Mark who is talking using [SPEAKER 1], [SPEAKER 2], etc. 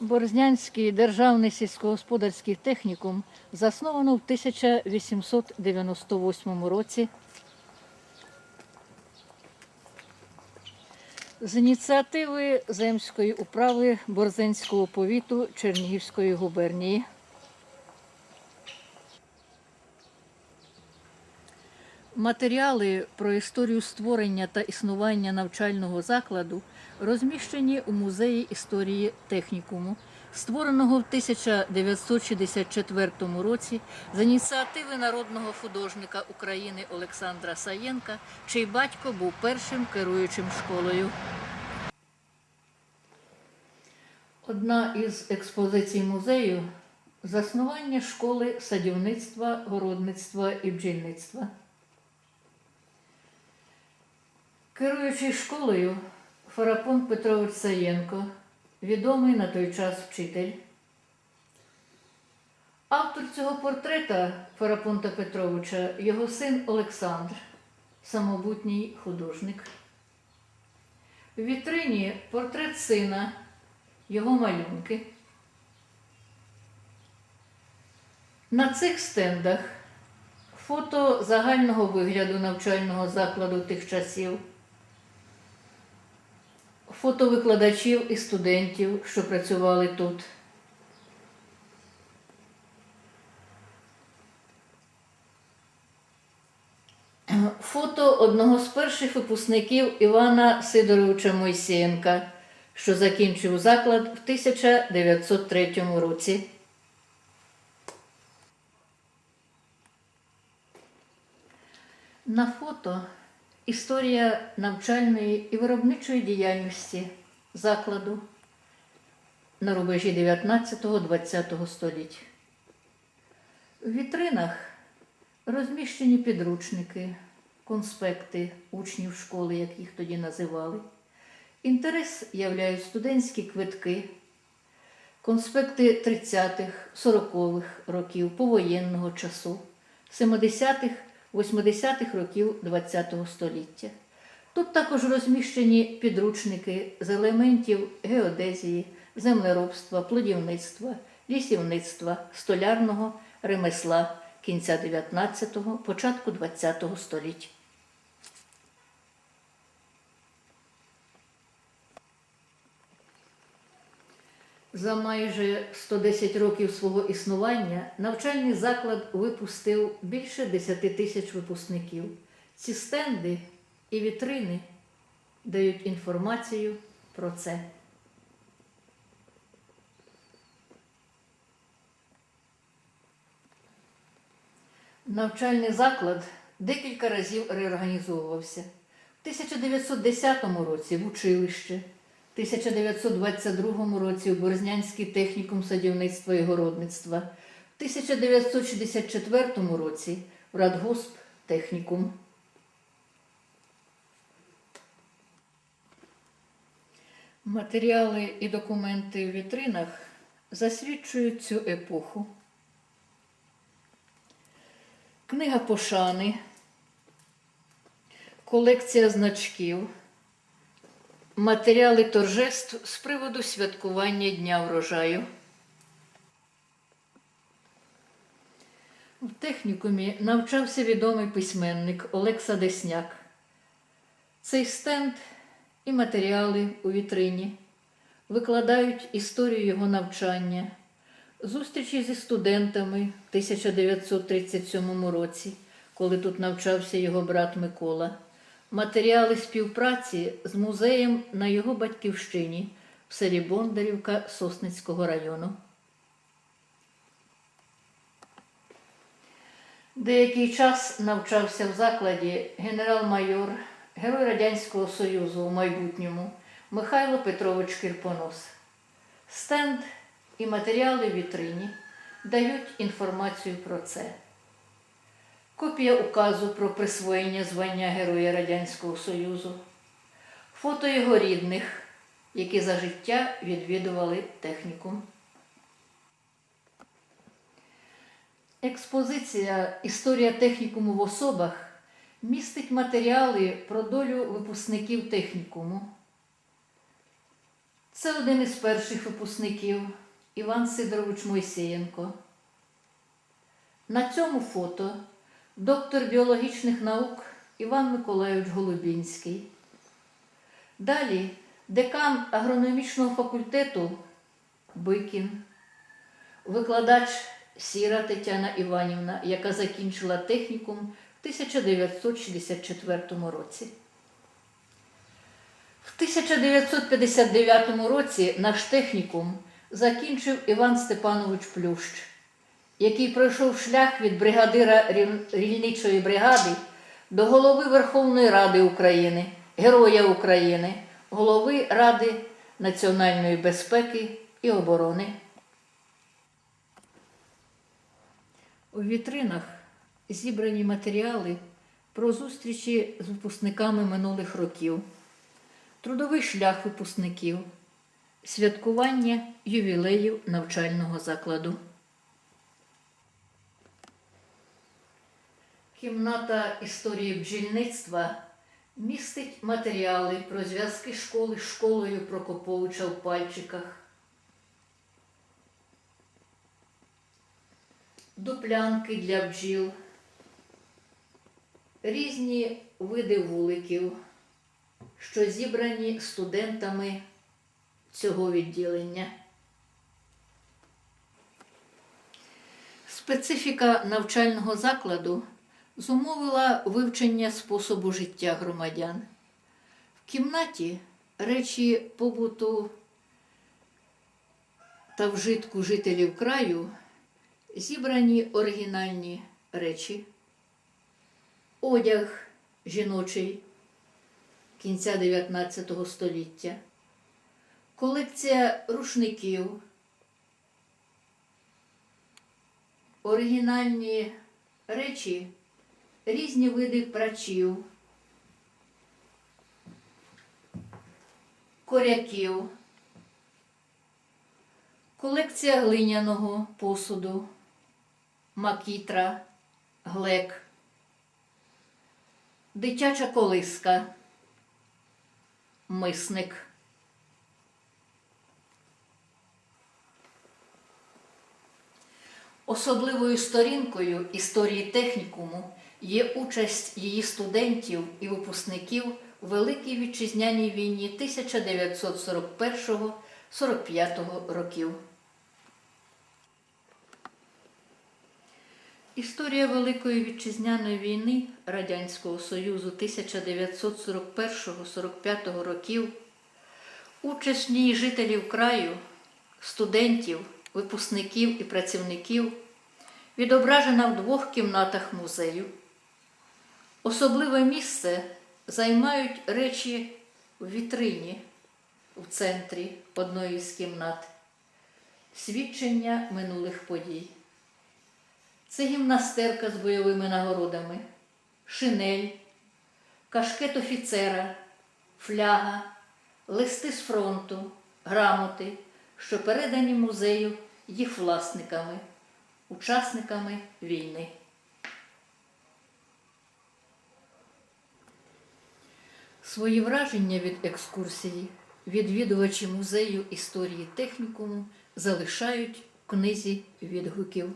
[SPEAKER 1] Борзнянський державний сільськогосподарський технікум засновано в 1898 році. З ініціативи земської управи Борзенського повіту Чернігівської губернії. Матеріали про історію створення та існування навчального закладу розміщені у музеї історії технікуму, створеного в 1964 році з ініціативи народного художника України Олександра Саєнка, чий батько був першим керуючим школою. Одна із експозицій музею заснування школи садівництва, городництва і бджільництва. Керуючий школою Фарапон Петрович Саєнко, відомий на той час вчитель. Автор цього портрета Фарапонта Петровича його син Олександр, самобутній художник. В вітрині портрет сина, його малюнки. На цих стендах фото загального вигляду навчального закладу тих часів фото викладачів і студентів, що працювали тут. Фото одного з перших випускників Івана Сидоровича Мойсієнка, що закінчив заклад в 1903 році. На фото Історія навчальної і виробничої діяльності закладу на рубежі 19-20 століть. В вітринах розміщені підручники, конспекти учнів школи, як їх тоді називали. Інтерес являють студентські квитки, конспекти 30-х, 40-х років повоєнного часу, 70-х 80-х років ХХ століття. Тут також розміщені підручники з елементів геодезії, землеробства, плодівництва, лісівництва, столярного ремесла кінця 19-го, початку ХХ століття. За майже 110 років свого існування навчальний заклад випустив більше 10 тисяч випускників. Ці стенди і вітрини дають інформацію про це. Навчальний заклад декілька разів реорганізовувався. В 1910 році в училище. В 1922 році у Борзнянський технікум садівництва і городництва, в 1964 році в Радгосп технікум. Матеріали і документи в вітринах засвідчують цю епоху. Книга пошани, колекція значків матеріали торжеств з приводу святкування Дня врожаю. В технікумі навчався відомий письменник Олекса Десняк. Цей стенд і матеріали у вітрині викладають історію його навчання, зустрічі зі студентами в 1937 році, коли тут навчався його брат Микола матеріали співпраці з музеєм на його батьківщині в селі Бондарівка Сосницького району. Деякий час навчався в закладі генерал-майор, герой Радянського Союзу у майбутньому Михайло Петрович Кирпонос. Стенд і матеріали в вітрині дають інформацію про це. Копія указу про присвоєння звання Героя Радянського Союзу, фото його рідних, які за життя відвідували технікум. Експозиція Історія технікуму в особах містить матеріали про долю випускників технікуму. Це один із перших випускників Іван Сидорович Мойсієнко. На цьому фото доктор біологічних наук Іван Миколайович Голубінський. Далі декан агрономічного факультету Бикін, викладач Сіра Тетяна Іванівна, яка закінчила технікум в 1964 році. В 1959 році наш технікум закінчив Іван Степанович Плющ, який пройшов шлях від бригадира рільничої бригади до голови Верховної Ради України, Героя України, голови Ради національної безпеки і оборони. У вітринах зібрані матеріали про зустрічі з випускниками минулих років, трудовий шлях випускників, святкування ювілеїв навчального закладу. Кімната історії бджільництва містить матеріали про зв'язки школи з школою Прокоповича в пальчиках. дуплянки для бджіл, різні види вуликів, що зібрані студентами цього відділення. Специфіка навчального закладу зумовила вивчення способу життя громадян. В кімнаті речі побуту та вжитку жителів краю зібрані оригінальні речі, одяг жіночий кінця 19 століття, колекція рушників, оригінальні речі, різні види прачів, коряків. Колекція глиняного посуду, макітра, глек, дитяча колиска, мисник. Особливою сторінкою історії технікуму є участь її студентів і випускників у Великій Вітчизняній війні 1941-45 років. Історія Великої Вітчизняної війни Радянського Союзу 1941-45 років, участь ній жителів краю, студентів, випускників і працівників відображена в двох кімнатах музею. Особливе місце займають речі в вітрині в центрі одної з кімнат, свідчення минулих подій. Це гімнастерка з бойовими нагородами, шинель, кашкет офіцера, фляга, листи з фронту, грамоти, що передані музею їх власниками, учасниками війни. Свої враження від екскурсії відвідувачі музею історії технікуму залишають в книзі відгуків.